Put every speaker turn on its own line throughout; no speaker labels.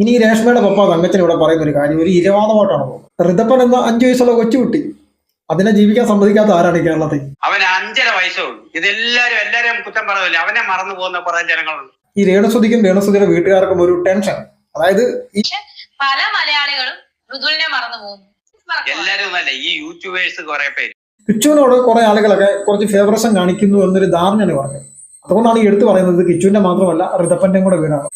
ഇനി ഈ രേഷ്മയുടെ പപ്പ തങ്കച്ചൻ ഇവിടെ പറയുന്ന ഒരു കാര്യം ഒരു ഇരവാദമായിട്ടാണ് പോകുന്നത്. ഋതപ്പൻ എന്ന അഞ്ചു വയസ്സുള്ള കൊച്ചുകുട്ടി അതിനെ ജീവിക്കാൻ സമ്മതിക്കാത്ത ആരാണ് കേരളത്തിൽ?
അവന് അഞ്ചര വയസ്സുള്ളൂ ഇതെല്ലാരും എല്ലാരും കുറ്റം പറയില്ല അവനെ മറന്നു പോകുന്ന കുറെ ജനങ്ങളുണ്ട്.
ഈ രേണുസുതിക്കും രേണുസുതിയുടെ വീട്ടുകാർക്കും ഒരു ടെൻഷൻ അതായത് ഈ
പല മലയാളികളും മറന്നു പോകുന്നു.
എല്ലാരും ഒന്നല്ല ഈ യൂട്യൂബേഴ്സ് കുറെ പേര്.
കിച്ചുവിനോട് കുറെ ആളുകളൊക്കെ കുറച്ച് ഫേവറസം കാണിക്കുന്നു എന്നൊരു ധാരണയാണ് പറഞ്ഞത്. അതുകൊണ്ടാണ് ഈ എടുത്തു പറയുന്നത് കിച്ചുവിന്റെ മാത്രമല്ല ഋതപ്പന്റെയും കൂടെ വീടാണ്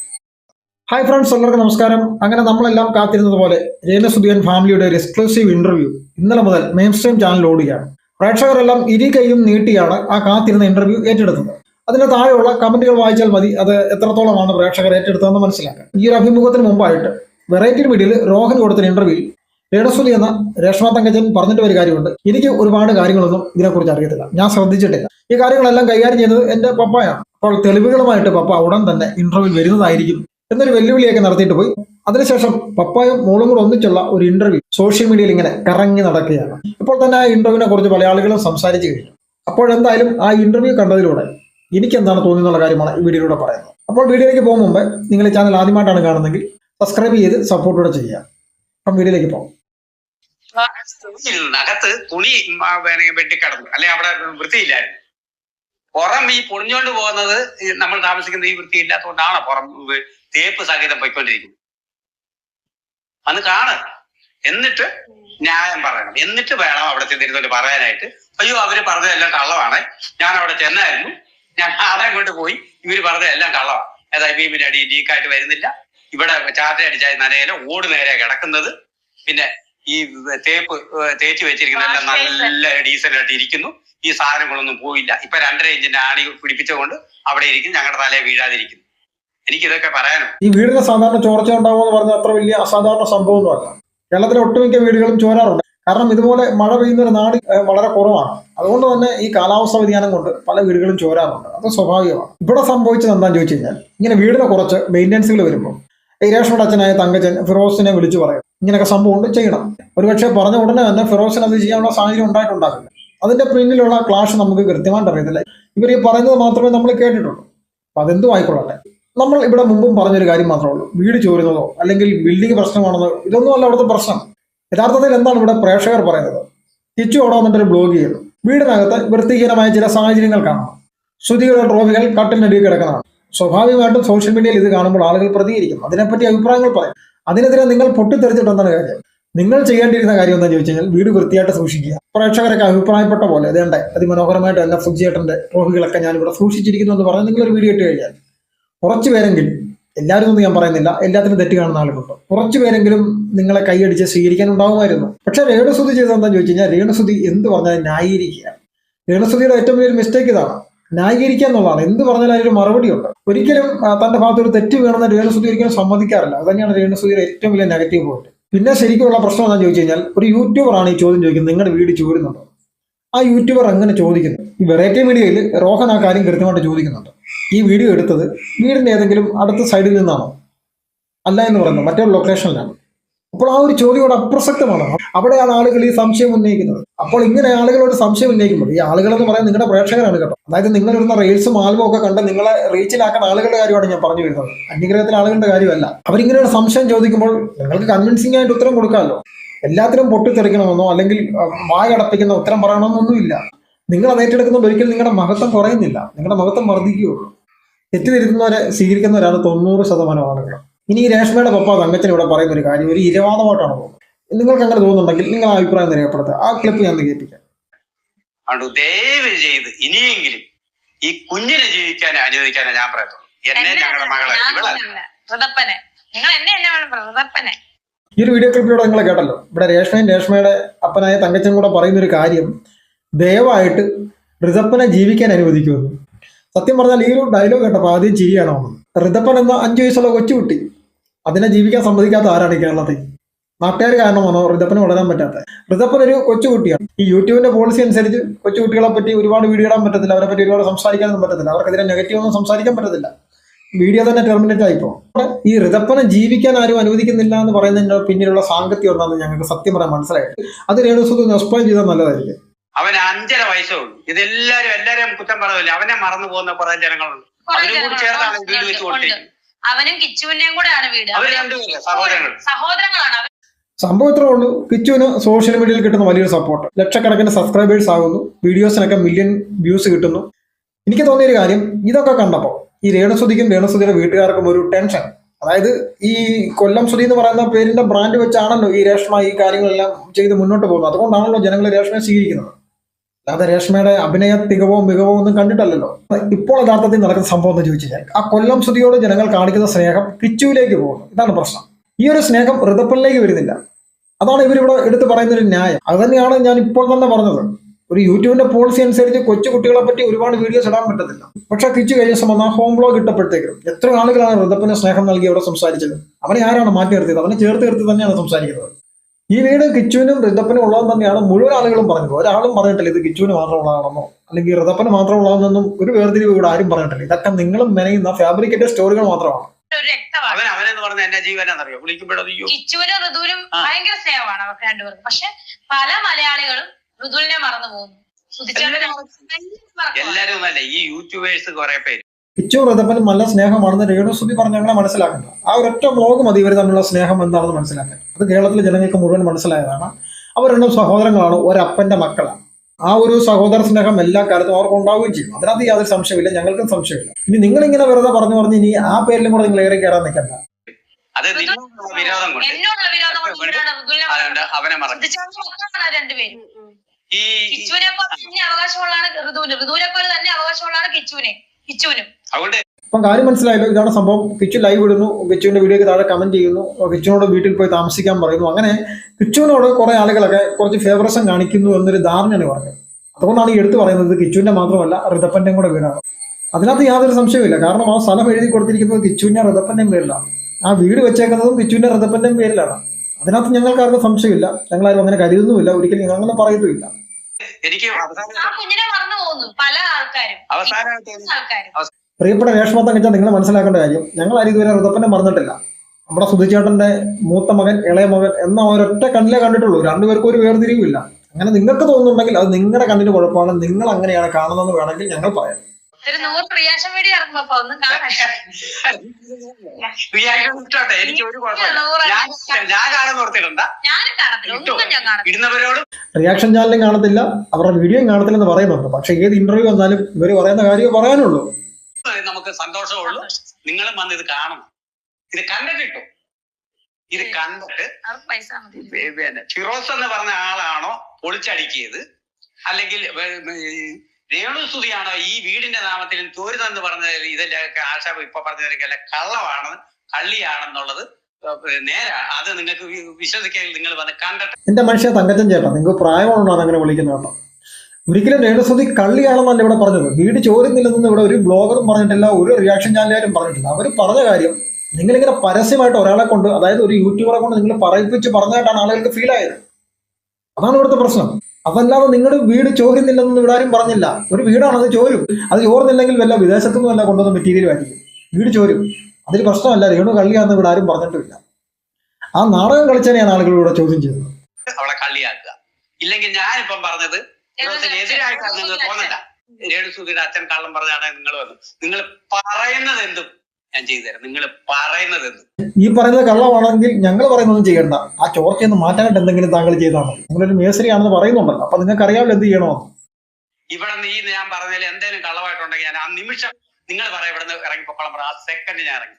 ഹായ് ഫ്രണ്ട്സ് എല്ലാവർക്കും നമസ്കാരം. അങ്ങനെ നമ്മളെല്ലാം കാത്തിരുന്നത് പോലെ രേണസുദിയൻ ഫാമിലിയുടെ ഒരു എക്സ്ക്ലൂസീവ് ഇന്റർവ്യൂ ഇന്നലെ മുതൽ മെയിൻ സ്ട്രീം ചാനൽ ഓടുകയാണ്. പ്രേക്ഷകരെല്ലാം ഇരു കൈയും നീട്ടിയാണ് ആ കാത്തിരുന്ന ഇന്റർവ്യൂ ഏറ്റെടുത്തത്. അതിന് താഴെയുള്ള കമന്റുകൾ വായിച്ചാൽ മതി. അത് എത്രത്തോളമാണ് പ്രേക്ഷകർ ഏറ്റെടുത്തതെന്ന് മനസ്സിലാക്കാം ഈ ഒരു അഭിമുഖത്തിന് മുമ്പായിട്ട് വെറൈറ്റി മീഡിയയിൽ രോഹൻ കൊടുത്ത ഇന്റർവ്യൂവിൽ രേണസുതി എന്ന രേഷ്മ തങ്കജൻ പറഞ്ഞിട്ട് ഒരു കാര്യമുണ്ട്. എനിക്ക് ഒരുപാട് കാര്യങ്ങളൊന്നും ഇതിനെക്കുറിച്ച് അറിയത്തില്ല. ഞാൻ ശ്രദ്ധിച്ചിട്ടില്ല. ഈ കാര്യങ്ങളെല്ലാം കൈകാര്യം ചെയ്തത് എന്റെ പപ്പായാണ്. അപ്പോൾ തെളിവുകളുമായിട്ട് പപ്പ ഉടൻ തന്നെ ഇന്റർവ്യൂ വരുന്നതായിരിക്കും എന്നൊരു വെല്ലുവിളിയൊക്കെ നടത്തിയിട്ട് പോയി. അതിനുശേഷം പപ്പായും മോളും കൂടെ ഒന്നിച്ചുള്ള ഒരു ഇന്റർവ്യൂ സോഷ്യൽ മീഡിയയിൽ ഇങ്ങനെ കറങ്ങി നടക്കുകയാണ്. ഇപ്പോൾ തന്നെ ആ ഇന്റർവ്യൂവിനെ കുറിച്ച് പല ആളുകളും സംസാരിച്ചു കഴിഞ്ഞു. അപ്പോഴെന്തായാലും ആ ഇന്റർവ്യൂ കണ്ടതിലൂടെ എനിക്ക് എന്താണ് തോന്നിയെന്നുള്ള കാര്യമാണ് ഈ വീഡിയോയിലൂടെ പറയുന്നത്. അപ്പോൾ വീഡിയോയിലേക്ക് പോകും മുമ്പ് നിങ്ങൾ ചാനൽ ആദ്യമായിട്ടാണ് കാണുന്നെങ്കിൽ സബ്സ്ക്രൈബ് ചെയ്ത് സപ്പോർട്ടോടെ ചെയ്യുക. അപ്പം വീഡിയോയിലേക്ക് പോകും.
അകത്ത് തുണി വെട്ടിക്കിടന്നു അല്ലെ അവിടെ വൃത്തിയില്ലായിരുന്നു. പുറം ഈ പൊളിഞ്ഞോണ്ട് പോകുന്നത് നമ്മൾ താമസിക്കുന്ന ഈ വൃത്തിയില്ലാത്തതുകൊണ്ടാണ് പുറം തേപ്പ് സഹിതം പോയിക്കൊണ്ടിരിക്കുന്നു. അന്ന് കാണ്. എന്നിട്ട് ന്യായം പറയണം. എന്നിട്ട് വേണം അവിടെ ചെന്നിരുന്നോണ്ട് പറയാനായിട്ട്. അയ്യോ അവർ പറഞ്ഞതെല്ലാം കള്ളമാണ്. ഞാൻ അവിടെ ചെന്നായിരുന്നു. ഞാൻ ആദായം കൊണ്ട് പോയി. ഇവർ പറഞ്ഞതെല്ലാം കള്ളമാണ്. ഏതായാലും ഭീമിന്റെ അടി ലീക്കായിട്ട് വരുന്നില്ല. ഇവിടെ ചാറ്റ അടിച്ചാൽ നനയില ഓട് നേരെ കിടക്കുന്നത്. പിന്നെ ഈ തേപ്പ് തേച്ചു തേച്ച് വെച്ചിരിക്കുന്നതെല്ലാം
Wash basin.
നല്ല ഡീസലായിട്ട് ഇരിക്കുന്നു. ഈ സാധനങ്ങളൊന്നും പോയില്ല. ഇപ്പൊ രണ്ടര ഇഞ്ചിന്റെ ആണി പിടിപ്പിച്ചുകൊണ്ട് അവിടെ ഇരിക്കും ഞങ്ങളുടെ തലയെ വീഴാതിരിക്കുന്നു. എനിക്ക് ഇതൊക്കെ പറയാനും.
ഈ വീടിന് സാധാരണ ചോർച്ച ഉണ്ടാവുമെന്ന് പറഞ്ഞാൽ അത്ര വലിയ അസാധാരണ സംഭവം അല്ല. കേരളത്തിലെ ഒട്ടുമിക്ക വീടുകളും ചോരാറുണ്ട്. കാരണം ഇതുപോലെ മഴ പെയ്യുന്ന ഒരു നാട് വളരെ കുറവാണ്. അതുകൊണ്ട് തന്നെ ഈ കാലാവസ്ഥ വ്യതിയാനം കൊണ്ട് പല വീടുകളും ചോരാറുണ്ട്. അത് സ്വാഭാവികമാണ്. ഇവിടെ സംഭവിച്ചത് എന്താണെന്ന് ചോദിച്ചു കഴിഞ്ഞാൽ ഇങ്ങനെ വീടിനെ കുറച്ച് മെയിന്റനൻസുകൾ വരുമ്പോൾ ഈ രേഷയുടെ അച്ഛനായ തങ്കച്ചൻ ഫിറോസിനെ വിളിച്ചു പറയും. ഇങ്ങനെയൊക്കെ സംഭവം ഉണ്ട് ചെയ്യണം. ഒരുപക്ഷെ പറഞ്ഞ ഉടനെ തന്നെ ഫിറോസിന് അത് ചെയ്യാനുള്ള സാഹചര്യം ഉണ്ടായിട്ടുണ്ടാകില്ല അതിന്റെ പിന്നിലുള്ള ക്ലാഷ് നമുക്ക് കൃത്യമായിട്ട് അറിയത്തില്ല. ഇവർ ഈ പറയുന്നത് മാത്രമേ നമ്മൾ കേട്ടിട്ടുള്ളൂ. അപ്പൊ അതെന്തും ആയിക്കൊള്ളട്ടെ. നമ്മൾ ഇവിടെ മുമ്പും പറഞ്ഞൊരു കാര്യം മാത്രമേ ഉള്ളൂ. വീട് ചോരുന്നതോ അല്ലെങ്കിൽ ബിൽഡിംഗ് പ്രശ്നമാണെന്നോ ഇതൊന്നും അല്ല അവിടുത്തെ പ്രശ്നം. യഥാർത്ഥത്തിൽ എന്താണ് ഇവിടെ പ്രേക്ഷകർ പറയുന്നത്? കിച്ചു അവിടെ വന്നിട്ട് ഒരു ബ്ലോഗ് ചെയ്യുന്നു. വീടിനകത്ത് വൃത്തിഹീനമായ ചില സാഹചര്യങ്ങൾ കാണണം ശ്രുതികളുടെ ട്രോഫികൾ കട്ടിനടി കിടക്കുന്നതാണ്. സ്വാഭാവികമായിട്ടും സോഷ്യൽ മീഡിയയിൽ ഇത് കാണുമ്പോൾ ആളുകൾ പ്രതികരിക്കും അതിനെപ്പറ്റി അഭിപ്രായങ്ങൾ പറയും. അതിനെതിരെ നിങ്ങൾ പൊട്ടിത്തെറിച്ചിട്ട് എന്താണ് കാര്യം? നിങ്ങൾ ചെയ്യേണ്ടിയിരുന്ന കാര്യം എന്താണെന്ന് ചോദിച്ചു കഴിഞ്ഞാൽ വീട് വൃത്തിയായിട്ട് സൂക്ഷിക്കുക. പ്രേക്ഷകരൊക്കെ അഭിപ്രായപ്പെട്ട പോലെ അതേണ്ട അതിമനോഹരമായിട്ട് എല്ലാ സുജിയേട്ടന്റെ ട്രോഫികളൊക്കെ ഞാനിവിടെ സൂക്ഷിച്ചിരിക്കുന്നു എന്ന് പറഞ്ഞ് നിങ്ങളൊരു വീഡിയോ ഇട്ട് കഴിഞ്ഞാൽ കുറച്ച് പേരെങ്കിലും എല്ലാവരും ഒന്നും ഞാൻ പറയുന്നില്ല എല്ലാത്തിനും തെറ്റ് കാണുന്ന ആളുകളുണ്ട്. കുറച്ച് പേരെങ്കിലും നിങ്ങളെ കൈയടിച്ച് സ്വീകരിക്കാൻ ഉണ്ടാവുമായിരുന്നു. പക്ഷെ രേണുസുതി ചെയ്തത് എന്താണെന്ന് ചോദിച്ചു കഴിഞ്ഞാൽ രേണുസുതി എന്ത് പറഞ്ഞാൽ ന്യായീകരിക്കുക. രേണുസുതിയുടെ ഏറ്റവും വലിയൊരു മിസ്റ്റേക്ക് ഇതാണ്. ന്യായീകരിക്കുക എന്നുള്ളതാണ്. എന്ത് പറഞ്ഞാലും അതിനൊരു മറുപടിയുണ്ട് ഒരിക്കലും തന്റെ ഭാഗത്ത് ഒരു തെറ്റ് വേണമെന്ന് രേണുസുതി ഒരിക്കലും സമ്മതിക്കാറില്ല. അത് തന്നെയാണ് രേണുസുതിയുടെ ഏറ്റവും വലിയ നെഗറ്റീവ് പോയിന്റ് പിന്നെ ശരിക്കുമുള്ള പ്രശ്നം എന്താണെന്ന് ചോദിച്ചു കഴിഞ്ഞാൽ ഒരു യൂട്യൂബറാണ് ഈ ചോദ്യം ചോദിക്കുന്നത് നിങ്ങളുടെ വീട് ചോരുന്നുണ്ടോ ആ യൂട്യൂബർ അങ്ങനെ ചോദിക്കുന്നു. ഈ വെറൈറ്റി മീഡിയയിൽ റോഹൻ ആ കാര്യം കൃത്യമായിട്ട് ചോദിക്കുന്നുണ്ട്. ഈ വീഡിയോ എടുത്തത് വീടിന്റെ ഏതെങ്കിലും അടുത്ത സൈഡിൽ നിന്നാണോ? അല്ല എന്ന് പറയുന്നത് മറ്റൊരു ലൊക്കേഷനിലാണ് അപ്പോൾ ആ ഒരു ചോദ്യം അപ്രസക്തമാണ് അവിടെയാണ് ആളുകൾ ഈ സംശയം ഉന്നയിക്കുന്നത്. അപ്പോൾ ഇങ്ങനെ ആളുകളോട് സംശയം ഉന്നയിക്കുമ്പോൾ ഈ ആളുകൾ എന്ന് പറയാൻ നിങ്ങളുടെ പ്രേക്ഷകരാണ് കേട്ടോ. അതായത് നിങ്ങൾ ഇടുന്ന റീൽസും ആൽബും ഒക്കെ കണ്ട് നിങ്ങളെ റീച്ചിലാക്കുന്ന ആളുകളുടെ കാര്യമാണ് ഞാൻ പറഞ്ഞു വരുന്നത്. അന്യഗ്രഹത്തിലെ ആളുകളുടെ കാര്യമല്ല. അവരിങ്ങനെ ഒരു സംശയം ചോദിക്കുമ്പോൾ നിങ്ങൾക്ക് കൺവിൻസിംഗ് ആയിട്ട് ഉത്തരം കൊടുക്കാമല്ലോ. എല്ലാത്തിനും പൊട്ടിത്തെറിക്കണമെന്നോ അല്ലെങ്കിൽ വായടപ്പിക്കുന്ന ഉത്തരം പറയണമെന്നൊന്നുമില്ല. നിങ്ങൾ അത് ഏറ്റെടുക്കുന്നുണ്ട് ഒരിക്കലും നിങ്ങളുടെ മഹത്വം കുറയുന്നില്ല. നിങ്ങളുടെ മഹത്വം വർദ്ധിക്കുകയുള്ളൂ. തെറ്റിദ്ധരിക്കുന്നവരെ സ്വീകരിക്കുന്നവരാണ് തൊണ്ണൂറ് ശതമാനം ആളുകൾ ഇനി ഈ രേഷ്മയുടെ പപ്പ തങ്കച്ചൻ ഇവിടെ പറയുന്ന ഒരു കാര്യം ഒരു ഇരവാദമായിട്ടാണ് പോകുന്നത് നിങ്ങൾക്ക് അങ്ങനെ തോന്നുന്നുണ്ടെങ്കിൽ നിങ്ങൾ ആ അഭിപ്രായം രേഖപ്പെടുത്തുക. ആ ക്ലിപ്പ് ഞാൻ കേൾപ്പിക്കാം.
അതുകൊണ്ട് ദയവ് ചെയ്ത് ഇനിയെങ്കിലും ഈ കുഞ്ഞിനെ ജീവിക്കാൻ അനുവദിക്കാനാണ് ഞാൻ പറയുന്നത്. എന്നെ ഞങ്ങളുടെ മകളെ
നിങ്ങൾ എന്നെ എന്നെ വേണം
ഈ ഒരു വീഡിയോ ക്ലിപ്പിലൂടെ നിങ്ങൾ കേട്ടല്ലോ. ഇവിടെ രേഷ്മയും രേഷ്മയുടെ അപ്പനായ തങ്കച്ചൻ കൂടെ പറയുന്ന ഒരു കാര്യം ദയവായിട്ട് ഋതപ്പനെ ജീവിക്കാൻ അനുവദിക്കുമെന്ന്. സത്യം പറഞ്ഞാൽ ഈ ഒരു ഡയലോഗ് കേട്ടപ്പോൾ ആദ്യം ചിരിയാണ് ഋതപ്പൻ എന്ന അഞ്ചു വയസ്സുള്ള കൊച്ചുകുട്ടി അതിനെ ജീവിക്കാൻ സമ്മതിക്കാത്ത ആരാണ് കേരളത്തിൽ? നാട്ടുകാർ കാരണമാണോ ഋതപ്പന് വളരാൻ പറ്റാത്ത ഋതപ്പൻ ഒരു കൊച്ചുകുട്ടിയാണ്. ഈ യൂട്യൂബിന്റെ പോളിസി അനുസരിച്ച് കൊച്ചുകുട്ടികളെ പറ്റി ഒരുപാട് വീഡിയോ ഇടാൻ പറ്റത്തില്ല അവരെ പറ്റി ഒരുപാട് സംസാരിക്കാനൊന്നും പറ്റത്തില്ല അവർക്കെതിരെ നെഗറ്റീവ് ഒന്നും സംസാരിക്കാൻ പറ്റത്തില്ല. വീഡിയോ തന്നെ ടെർമിനേറ്റ് ആയിപ്പോ. ഈ ഋതപ്പനെ ജീവിക്കാൻ ആരും അനുവദിക്കുന്നില്ല എന്ന് പറയുന്നതിന്റെ പിന്നിലുള്ള സാങ്കത്യം എന്താണെന്ന് ഞങ്ങൾക്ക് സത്യം പറയാൻ മനസ്സിലായിട്ട് അത് രേണുസുഖ എക്സ്പ്ലെയിൻ ചെയ്താൽ നല്ലതായിരിക്കും.
അവന് അഞ്ചര വയസ്സേ ഉള്ളൂ. ഇതെല്ലാരും എല്ലാരും കുറ്റം പറയില്ല? അവനെ മറന്നു പോകുന്ന കുറെ ജനങ്ങളുണ്ട്. അവരും കൂടി
ചേർന്നാണ്
ചേർത്താണ് വീട് വെച്ച്. കൊടുത്തിരിക്കുന്നത്
അവനും കിച്ചുവിന്റെയും കൂടെയാണ് വീട്. അവർ
രണ്ടുപേര് സഹോദരങ്ങൾ.
സഹോദരങ്ങളാണ്. അവർ
സംഭവം ഇത്രേ ഉള്ളൂ. കിച്ചുവിന് സോഷ്യൽ മീഡിയയിൽ കിട്ടുന്ന വലിയൊരു സപ്പോർട്ട് ലക്ഷക്കണക്കിന് സബ്സ്ക്രൈബേഴ്സ് ആകുന്നു വീഡിയോസിനൊക്കെ മില്യൺ വ്യൂസ് കിട്ടുന്നു. എനിക്ക് തോന്നിയൊരു കാര്യം ഇതൊക്കെ കണ്ടപ്പോൾ ഈ രേണുസുതിക്കും രേണുസുതിയുടെ വീട്ടുകാർക്കും ഒരു ടെൻഷൻ അതായത് ഈ കൊല്ലം സുതി എന്ന് പറയുന്ന പേരിന്റെ ബ്രാൻഡ് വെച്ചാണല്ലോ ഈ രേഷ്മ ഈ കാര്യങ്ങളെല്ലാം ചെയ്ത് മുന്നോട്ട് പോകുന്നത്. അതുകൊണ്ടാണല്ലോ ജനങ്ങൾ രേഷ്മയെ സ്വീകരിക്കുന്നത്. അല്ലാതെ രേഷ്മയുടെ അഭിനയ തികവോ മികവോ ഒന്നും കണ്ടിട്ടല്ലല്ലോ. ഇപ്പോൾ യഥാർത്ഥത്തിൽ നടക്കുന്ന സംഭവം എന്ന് ചോദിച്ചു കഴിഞ്ഞാൽ ആ കൊല്ലം സ്തുതിയോട് ജനങ്ങൾ കാണിക്കുന്ന സ്നേഹം കിച്ചുവിലേക്ക് പോകുന്നു. ഇതാണ് പ്രശ്നം. ഈ ഒരു സ്നേഹം ഋതപ്പനിലേക്ക് വരുന്നില്ല. അതാണ് ഇവരിവിടെ എടുത്തു പറയുന്ന ഒരു ന്യായം. അത് തന്നെയാണ് ഞാൻ ഇപ്പോൾ തന്നെ പറഞ്ഞത്. ഒരു യൂട്യൂബിന്റെ പോളിസി അനുസരിച്ച് കൊച്ചു കുട്ടികളെ പറ്റി ഒരുപാട് വീഡിയോസ് ഇടാൻ പറ്റത്തില്ല. പക്ഷെ കിച്ചു കഴിഞ്ഞ ദിവസം വന്ന ഹോം ബ്ലോഗ് ഇട്ടപ്പോഴത്തേക്കും എത്ര ആളുകളാണ് ഋതപ്പന് സ്നേഹം നൽകി അവിടെ സംസാരിച്ചത്. അവനെ ആരാണ് മാറ്റി നിർത്തിയത്? അവനെ ചേർത്ത് നിർത്തി തന്നെയാണ് സംസാരിക്കുന്നത്. ഈ വീട് കിച്ചുവിനും ഋതപ്പനും ഉള്ളതെന്ന് തന്നെയാണ് മുഴുവൻ ആളുകളും പറഞ്ഞത്. ഒരാളും പറഞ്ഞിട്ടില്ല ഇത് കിച്ചുവിന് മാത്രമുള്ളതാണെന്നോ അല്ലെങ്കിൽ ഋതപ്പന് മാത്രമുള്ളതെന്നൊന്നും ഒരു വേർതിരിവ് ഇവിടെ ആരും പറഞ്ഞിട്ടില്ല. ഇതൊക്കെ നിങ്ങളും മെനയുന്ന ഫാബ്രിക്കേറ്റഡ് സ്റ്റോറികൾ മാത്രമാണ്.
അവൻ അവനെന്ന് പറഞ്ഞ എന്നാ ജീവനാന്നറിയോ വിളിക്കുമ്പോഴത് അയ്യോ.
കിച്ചുവിനും ഋതുവിനും ഭയങ്കര സ്നേഹമാണ് അവർക്ക് രണ്ടുപേർക്കും. പക്ഷെ പല മലയാളികളും ഋതുവിനെ മറന്നു പോകുന്നു.
എല്ലാരും ഒന്നല്ല ഈ യൂട്യൂബേഴ്സ് കുറെ പേര്.
കിച്ചു ഋതപ്പനും നല്ല സ്നേഹമാണെന്ന് രേണുസുതി പറഞ്ഞ ഞങ്ങളെ മനസ്സിലാക്കണ്ട. ആ ഒരൊറ്റ ബ്ലോഗ് മതി ഇവർ തമ്മിലുള്ള സ്നേഹം എന്താണെന്ന് മനസ്സിലാക്കാൻ. അത് കേരളത്തിലെ ജനങ്ങൾക്ക് മുഴുവൻ മനസ്സിലായതാണ്. അവർ രണ്ടും സഹോദരങ്ങളാണ് ഒരപ്പന്റെ മക്കളാണ്. ആ ഒരു സഹോദര സ്നേഹം എല്ലാ കാലത്തും അവർക്ക് ഉണ്ടാവുകയും ചെയ്യും. അതിനകത്ത് യാതൊരു സംശയമില്ല ഞങ്ങൾക്കും സംശയമില്ല. ഇനി നിങ്ങൾ ഇങ്ങനെ വെറുതെ പറഞ്ഞു പറഞ്ഞു ഇനി ആ പേരിലും കൂടെ നിങ്ങൾ ഏറെ കയറാൻ നിൽക്കണ്ട.
അത് വിരോധം കൊണ്ട്. അവനെ മറക്കും. ഈ
കിച്ചുവിനെ പോലെ തന്നെ അവകാശമുള്ളതാണ് ഋതുവിന്. ഋതുവിനെ പോലെ തന്നെ അവകാശമുള്ളതാണ് കിച്ചുവിനെ. കിച്ചുവിനും
അതുകൊണ്ട്
അപ്പം കാര്യം മനസ്സിലായല്ലോ ഇതാണ് സംഭവം. കിച്ചു ലൈവ് ഇടുന്നു കിച്ചുവിന്റെ വീഡിയോക്ക് താഴെ കമന്റ് ചെയ്യുന്നു കിച്ചുവിനോട് വീട്ടിൽ പോയി താമസിക്കാൻ പറയുന്നു. അങ്ങനെ കിച്ചുവിനോട് കുറെ ആളുകളൊക്കെ കുറച്ച് ഫേവറസം കാണിക്കുന്നു എന്നൊരു ധാരണയാണ് പറഞ്ഞത്. അതുകൊണ്ടാണ് ഈ എടുത്തു പറയുന്നത് കിച്ചുവിന്റെ മാത്രമല്ല ഋതപ്പന്റെയും കൂടെ വീടാണ്. അതിനകത്ത് യാതൊരു സംശയമില്ല കാരണം ആ സ്ഥലം എഴുതി കൊടുത്തിരിക്കുന്നത് കിച്ചുവിന്റെ ഋതപ്പന്റെയും പേരിലാണ്. ആ വീട് വെച്ചേക്കുന്നതും കിച്ചുവിന്റെ ഋതപ്പന്റെയും പേരിലാണ്. അതിനകത്ത് ഞങ്ങൾക്കാർക്കും സംശയമില്ല. ഞങ്ങളാരും അങ്ങനെ കരുതുന്നുമില്ല. ഒരിക്കലും ഞങ്ങൾ അങ്ങനെ പറയുന്നുമില്ല
എനിക്ക് അവസാനം
ആ കുഞ്ഞിനെ മറന്നു പോകുന്നു പല ആൾക്കാരും.
അവസാനമായിട്ട്
ആൾക്കാരും.
പ്രിയപ്പെട്ട രേഷ്മ തങ്കച്ച നിങ്ങൾ മനസ്സിലാക്കേണ്ട കാര്യം ഞങ്ങൾ ആരും ഇതുവരെ ഋതപ്പനെ മറന്നിട്ടില്ല. നമ്മുടെ സുധിച്ചേട്ടന്റെ മൂത്ത മകൻ ഇളയ മകൻ എന്ന ഒരൊറ്റ കണ്ണിലേ കണ്ടിട്ടുള്ളൂ. രണ്ടുപേർക്കും ഒരു വേർതിരിവില്ല അങ്ങനെ നിങ്ങൾക്ക് തോന്നുന്നുണ്ടെങ്കിൽ അത് നിങ്ങളുടെ കണ്ണിന് കുഴപ്പമാണ് നിങ്ങൾ അങ്ങനെയാണ് കാണുന്നതെന്ന് വേണമെങ്കിൽ ഞങ്ങൾ പറയാം.
ഒരു നൂറ് റിയാക്ഷൻ വീഡിയോ ഇറങ്ങുമ്പോ അപ്പൊ ഒന്നും
റിയാക്ഷൻ എനിക്ക് ഒരു ഞാൻ ഞാൻ കാണുന്ന ഓർത്തിടണ്ട
ഞാനും കാണത്തില്ല. ഒന്നും ഞാൻ കാണത്തില്ല.
ഇടുന്നവരോടും
റിയാക്ഷൻ ചാനലും കാണത്തില്ല. അവരുടെ വീഡിയോയും കാണത്തില്ലെന്ന് പറയുന്നുണ്ട്. പക്ഷെ ഏത് ഇന്റർവ്യൂ വന്നാലും ഇവർ പറയുന്ന കാര്യം പറയാനുള്ളൂ.
നമുക്ക് സന്തോഷമുള്ളൂ. നിങ്ങളും വന്ന് ഇത് കാണണം. ഇത് കണ്ടിട്ടു ഇത് കണ്ടിട്ട് ഫിറോസ് എന്ന് പറഞ്ഞ ആളാണോ പൊളിച്ചടിക്കിയത്? അല്ലെങ്കിൽ വേ- വേ- രേണു സുതിയാണോ ഈ വീടിന്റെ നാമത്തിൽ തോരുന്നെന്ന് പറഞ്ഞതിൽ ഇതിലൊക്കെ ആശാബ് ഇപ്പൊ പറഞ്ഞതിലൊക്കെ കള്ളമാണ് കള്ളിയാണെന്നുള്ളത് നേരാ. അത് നിങ്ങൾക്ക് വിശ്വസിക്കാൻ നിങ്ങൾ വന്ന് കണ്ടിട്ട്
എന്റെ മനുഷ്യ തങ്കച്ചൻ ചേട്ടാ നിങ്ങൾക്ക് പ്രായമാണോ അങ്ങനെ വിളിക്കുന്നത് കേട്ടോ. ഒരിക്കലും രേണുസുതി കള്ളിയാണെന്നല്ല ഇവിടെ പറഞ്ഞത്. വീട് ചോരുന്നില്ലെന്ന് ഇവിടെ ഒരു ബ്ലോഗറും പറഞ്ഞിട്ടില്ല ഒരു റിയാക്ഷൻ ചാനലുകാരും പറഞ്ഞിട്ടില്ല. അവർ പറഞ്ഞ കാര്യം നിങ്ങളിങ്ങനെ പരസ്യമായിട്ട് ഒരാളെ കൊണ്ട് അതായത് ഒരു യൂട്യൂബറെ കൊണ്ട് നിങ്ങൾ പറയിപ്പിച്ച് പറഞ്ഞതായിട്ടാണ് ആളുകൾക്ക് ഫീൽ ആയത്. അതാണ് ഇവിടുത്തെ പ്രശ്നം. അതല്ലാതെ നിങ്ങളുടെ വീട് ചോരുന്നില്ലെന്ന് ഇവിടെ ആരും പറഞ്ഞില്ല. ഒരു വീടാണ് അത് ചോരും. അത് ചോർന്നില്ലെങ്കിൽ വല്ല വിദേശത്തു നിന്നല്ല കൊണ്ടുവന്ന മെറ്റീരിയൽ ആയിരിക്കും വീട് ചോരും. അതിൽ പ്രശ്നമല്ല. രേണു കള്ളിയാന്ന് ഇവിടെ ആരും പറഞ്ഞിട്ടില്ല. ആ നാടകം കളിച്ചതിനെയാണ് ആളുകൾ ഇവിടെ ചോദ്യം ചെയ്തത്
അവളെ കള്ളിയാക്കുക. ഇല്ലെങ്കിൽ ഞാനിപ്പം പറഞ്ഞത് എതിരായിട്ടാണ് തോന്നണ്ട രേണു സുധിയുടെ അച്ഛൻ കള്ളം പറഞ്ഞാണ് നിങ്ങൾ വന്നു. നിങ്ങൾ പറയുന്നത് എന്തും ഞാൻ ചെയ്തു തരാം. നിങ്ങൾ പറയുന്നത്
ഈ പറയുന്നത് കള്ളമാണെങ്കിൽ ഞങ്ങൾ പറയുന്നതൊന്നും ചെയ്യണ്ട. ആ ചോർച്ചയൊന്ന് മാറ്റാനായിട്ട് എന്തെങ്കിലും താങ്കൾ ചെയ്താൽ മതി. നിങ്ങളൊരു മേസരിയാണെന്ന് പറയുന്നുണ്ടല്ലോ. അപ്പൊ നിങ്ങൾക്ക് അറിയാമല്ലോ എന്ത് ചെയ്യണോ
ഇവിടെ നീ ഞാൻ പറഞ്ഞതിൽ എന്തെങ്കിലും കള്ളമായിട്ടുണ്ടെങ്കിൽ ഞാൻ ആ നിമിഷം നിങ്ങൾ പറയാം ഇവിടെ നിന്ന് ഇറങ്ങി പൊക്കോളം പറ. ആ സെക്കൻഡ് ഞാൻ ഇറങ്ങി.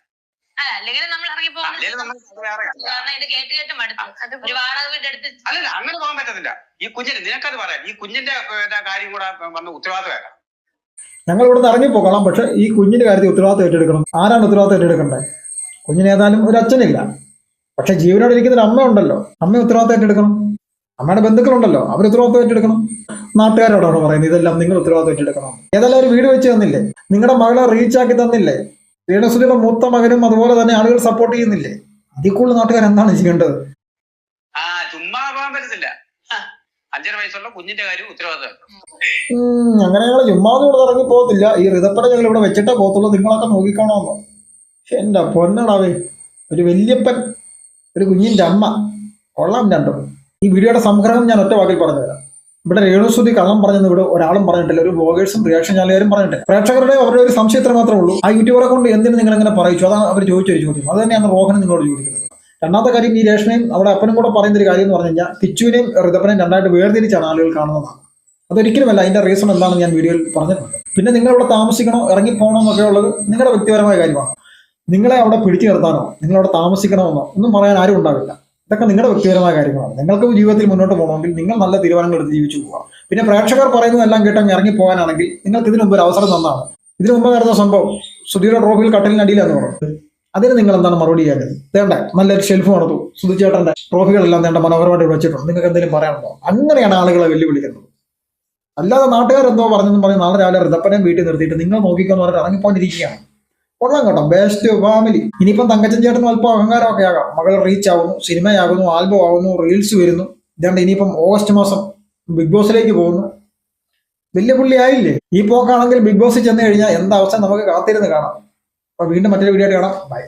അല്ല അല്ലെങ്കിൽ നമ്മൾ ഇറങ്ങിപ്പോ. ഇത് കേട്ട് കേട്ട് മടുത്തു. ഒരു വാടക
അല്ലല്ല അങ്ങനെ പോകാൻ പറ്റത്തില്ല. ഈ കുഞ്ഞിന് നിനക്കത് പറയാം. ഈ കുഞ്ഞിന്റെ കാര്യം കൂടെ വന്ന് ഉത്തരവാദിത്തം
ഞങ്ങൾ ഇവിടെ നിന്ന് ഇറങ്ങിപ്പോകണം. പക്ഷെ ഈ കുഞ്ഞിന്റെ കാര്യത്തിൽ ഉത്തരവാദിത്വം ഏറ്റെടുക്കണം. ആരാണ് ഉത്തരവാദിത്വം ഏറ്റെടുക്കേണ്ടത് കുഞ്ഞിന് ഏതായാലും ഒരു അച്ഛനില്ല. പക്ഷെ ജീവനോട് ഇരിക്കുന്ന ഒരു അമ്മയുണ്ടല്ലോ അമ്മ ഉത്തരവാദിത്വം ഏറ്റെടുക്കണം. അമ്മയുടെ ബന്ധുക്കളുണ്ടല്ലോ. അവർ ഉത്തരവാദിത്വം ഏറ്റെടുക്കണം. നാട്ടുകാരോടാണ് പറയുന്നത് ഇതെല്ലാം നിങ്ങൾ ഉത്തരവാദിത്വം ഏറ്റെടുക്കണം. ഏതായാലും ഒരു വീട് വെച്ച് തന്നില്ലേ? നിങ്ങളുടെ മകളെ റീച്ച് ആക്കി തന്നില്ലേ? രേണുസുതിയുടെ മൂത്ത മകനും അതുപോലെ തന്നെ ആളുകൾ സപ്പോർട്ട് ചെയ്യുന്നില്ലേ? അതിൽ കൂടുതൽ നാട്ടുകാർ എന്താണ് ചെയ്യേണ്ടത്
ആ ചുമ്മാ പോകാൻ പറ്റത്തില്ല ആ, അഞ്ചര വയസ്സുള്ള കുഞ്ഞിന്റെ കാര്യം ഉത്തരവാദിത്തം.
അങ്ങനെ ഞങ്ങൾ ചുമ്മാ ഇവിടെ ഇറങ്ങി പോകത്തില്ല. ഈ റിതപ്പട ഞങ്ങൾ ഇവിടെ വെച്ചിട്ടേ പോകത്തുള്ളൂ. നിങ്ങളൊക്കെ നോക്കിക്കണമെന്നോ എന്റെ പൊന്നടാവേ. ഒരു വല്യപ്പൻ ഒരു കുഞ്ഞിന്റെ അമ്മ. കൊള്ളാം രണ്ടും. ഈ വീഡിയോയുടെ സംഗ്രഹം ഞാൻ ഒറ്റ വാക്കിൽ പറഞ്ഞുതരാം. ഇവിടെ രേണുസുതി കള്ളം പറഞ്ഞെന്ന് ഇവിടെ ഒരാളും പറഞ്ഞിട്ടില്ല. ഒരു ബ്ലോഗേഴ്സും റിയാക്ഷൻ ചാനലുകാരും പറഞ്ഞിട്ടില്ല. പ്രേക്ഷകരുടെ അവരുടെ ഒരു സംശയത്തിന് മാത്രമേ ഉള്ളൂ. ആ യൂട്യൂബറെ കൊണ്ട് എന്തിനു നിങ്ങൾ ഇങ്ങനെ പറയിച്ചു? അതാണ് അവർ ചോദിച്ചൊരു ചോദ്യം. അത് തന്നെയാണ് റോഹൻ നിങ്ങളോട് ചോദിക്കുന്നത്. രണ്ടാമത്തെ കാര്യം ഈ രേഷ്മയും അവിടെ അപ്പനും കൂടെ പറയുന്ന ഒരു കാര്യം എന്ന് പറഞ്ഞു കഴിഞ്ഞാൽ കിച്ചുവിനെയും ഋതപ്പനെയും രണ്ടായിട്ട് വേർതിരിച്ചാണ് ആളുകൾ കാണുന്നതാണ് അതൊരിക്കലുമല്ല അതിന്റെ റീസൺ എന്താണെന്ന് ഞാൻ വീഡിയോയിൽ പറഞ്ഞിട്ടുണ്ട്. പിന്നെ നിങ്ങൾ അവിടെ താമസിക്കണോ ഇറങ്ങി പോകണോ എന്നൊക്കെ ഉള്ളത് നിങ്ങളുടെ വ്യക്തിപരമായ കാര്യമാണ്. നിങ്ങളെ അവിടെ പിടിച്ചു നിർത്താനോ നിങ്ങളവിടെ താമസിക്കണമെന്നോ ഒന്നും പറയാൻ ആരും ഉണ്ടാവില്ല. ഇതൊക്കെ നിങ്ങളുടെ വ്യക്തിപരമായ കാര്യങ്ങളാണ്. നിങ്ങൾക്ക് ജീവിതത്തിൽ മുന്നോട്ട് പോകണമെങ്കിൽ നിങ്ങൾ നല്ല തീരുമാനങ്ങൾ എടുത്ത് ജീവിച്ചു പോവുക. പിന്നെ പ്രേക്ഷകർ പറയുന്നതെല്ലാം കേട്ടങ്ങ് ഇറങ്ങി പോകാനാണെങ്കിൽ നിങ്ങൾക്ക് ഇതിനു മുമ്പ് ഒരു അവസരം തന്നാണ്. ഇതിനു മുമ്പ് നടന്ന സംഭവം സുധീരുടെ ട്രോഫിയിൽ കട്ടലിനടിയിലെന്ന് പറഞ്ഞു. അതിന് നിങ്ങൾ എന്താണ് മറുപടി ചെയ്യേണ്ടത്? വേണ്ട നല്ലൊരു ഷെൽഫ് നടത്തു. സുധിച്ചേട്ടന്റെ ട്രോഫികളെല്ലാം വേണ്ട മനോഹരമായിട്ട് വെച്ചിട്ടുണ്ട്. നിങ്ങൾക്ക് എന്തെങ്കിലും പറയാനുണ്ടോ? അങ്ങനെയാണ് ആളുകളെ വെല്ലുവിളിക്കുന്നത്. അല്ലാതെ നാട്ടുകാരെന്തോ പറഞ്ഞെന്ന് പറഞ്ഞ് നാളെ രാവിലെ ഋതപ്പനെയും വീട്ടിൽ നിർത്തിയിട്ട് നിങ്ങൾ നോക്കിക്കോന്ന് പറഞ്ഞിട്ട് ഇറങ്ങിപ്പോണ്ടിരിക്കുകയാണ്. കൊള്ളാം കേട്ടോ. ബെസ്റ്റ് ഫാമിലി ഇനിയിപ്പം തങ്കച്ചൻ ചേട്ടൻ അല്പം അഹങ്കാരമൊക്കെ ആകാം. മകൾ റീച്ച് ആവുന്നു സിനിമയാകുന്നു ആൽബം ആകുന്നു റീൽസ് വരുന്നു. ഇതാണ്ട് ഇനിയിപ്പം ഓഗസ്റ്റ് മാസം ബിഗ് ബോസിലേക്ക് പോകുന്നു. വലിയ പുള്ളി ആയില്ലേ? ഈ പോക്കാണെങ്കിൽ ബിഗ് ബോസിൽ ചെന്ന് കഴിഞ്ഞാൽ എന്താ അവസ്ഥ? നമുക്ക് കാത്തിരുന്ന് കാണാം. അപ്പൊ വീണ്ടും മറ്റൊരു വീഡിയോ ആയിട്ട് കാണാം. ബൈ